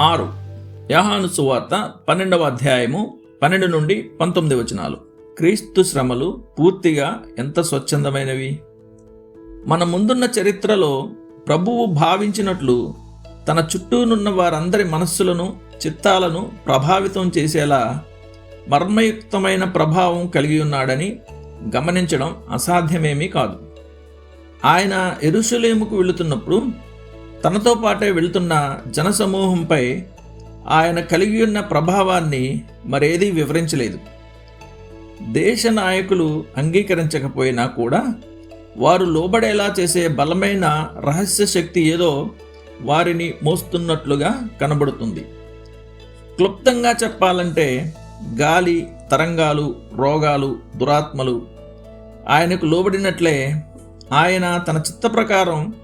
ఆరు. యాహాను సువార్త పన్నెండవ అధ్యాయము పన్నెండు నుండి పంతొమ్మిది వచనాలు. క్రీస్తు శ్రమలు పూర్తిగా ఎంత స్వచ్ఛందమైనవి? మన ముందున్న చరిత్రలో ప్రభువు భావించినట్లు తన చుట్టూనున్న వారందరి మనస్సులను చిత్తాలను ప్రభావితం చేసేలా మర్మయుక్తమైన ప్రభావం కలిగి ఉన్నాడని గమనించడం అసాధ్యమేమీ కాదు. ఆయన ఎరుసలేముకు వెళుతున్నప్పుడు తనతో పాటే వెళ్తున్న జనసమూహంపై ఆయన కలిగి ఉన్న ప్రభావాన్ని మరేదీ వివరించలేదు. దేశ నాయకులు అంగీకరించకపోయినా కూడా వారు లోబడేలా చేసే బలమైన రహస్య శక్తి ఏదో వారిని మోస్తున్నట్లుగా కనబడుతుంది. క్లుప్తంగా చెప్పాలంటే గాలి తరంగాలు రోగాలు దురాత్మలు ఆయనకు లోబడినట్లే ఆయన తన చిత్త ప్రకారం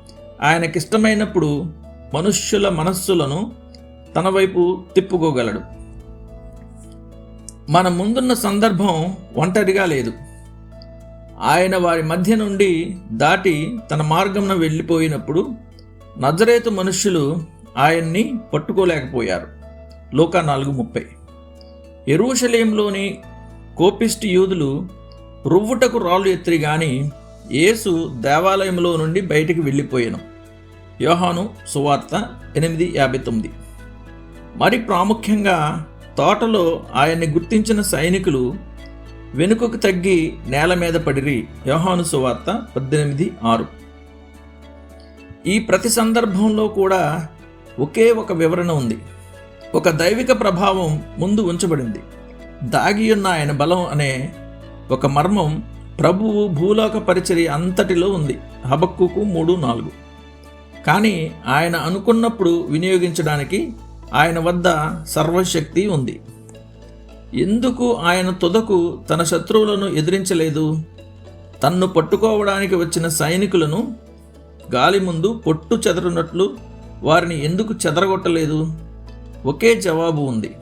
ఆయనకిష్టమైనప్పుడు మనుష్యుల మనస్సులను తన వైపు తిప్పుకోగలడు. మన ముందున్న సందర్భం ఒంటరిగా లేదు. ఆయన వారి మధ్య నుండి దాటి తన మార్గంన వెళ్ళిపోయినప్పుడు నజరేతు మనుష్యులు ఆయన్ని పట్టుకోలేకపోయారు. లోక నాలుగు ముప్పై. ఎరుషలేంలోని కోపిష్టి యూదులు రువ్వుటకు రాళ్ళు ఎత్తిరి గాని యేసు దేవాలయంలో నుండి బయటికి వెళ్ళిపోయాను. యోహాను సువార్త ఎనిమిది యాభై తొమ్మిది. మరి ప్రాముఖ్యంగా తోటలో ఆయన్ని గుర్తించిన సైనికులు వెనుకకు తగ్గి నేల మీద పడిరి. యోహాను సువార్త పద్దెనిమిది ఆరు. ఈ ప్రతి సందర్భంలో కూడా ఒకే ఒక వివరణ ఉంది. ఒక దైవిక ప్రభావం ముందు ఉంచబడింది. దాగి ఉన్న ఆయన బలం అనే ఒక మర్మం ప్రభువు భూలోక పరిచర్య అంతటిలో ఉంది. హబక్కుకు మూడు నాలుగు. కానీ ఆయన అనుకున్నప్పుడు వినియోగించడానికి ఆయన వద్ద సర్వశక్తి ఉంది. ఎందుకు ఆయన తుదకు తన శత్రువులను ఎదిరించలేదు? తన్ను పట్టుకోవడానికి వచ్చిన సైనికులను గాలి ముందు పొట్టు చెదరునట్లు వారిని ఎందుకు చెదరగొట్టలేదు? ఒకే జవాబు ఉంది.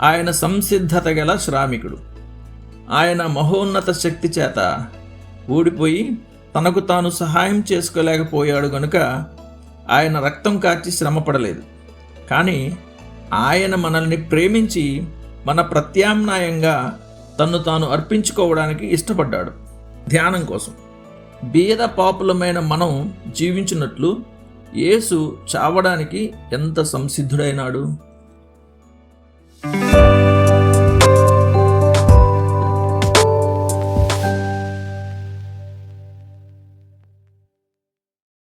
ఆయన సంసిద్ధత గల శ్రామికుడు. ఆయన మహోన్నత శక్తి చేత ఊడిపోయి తనకు తాను సహాయం చేసుకోలేకపోయాడు గనుక ఆయన రక్తం కార్చి శ్రమపడలేదు. కానీ ఆయన మనల్ని ప్రేమించి మన ప్రత్యామ్నాయంగా తన్ను తాను అర్పించుకోవడానికి ఇష్టపడ్డాడు. ధ్యానం కోసం. బీద పాపులమైన మనం జీవించినట్లు యేసు చావడానికి ఎంత సంసిద్ధుడైనాడు?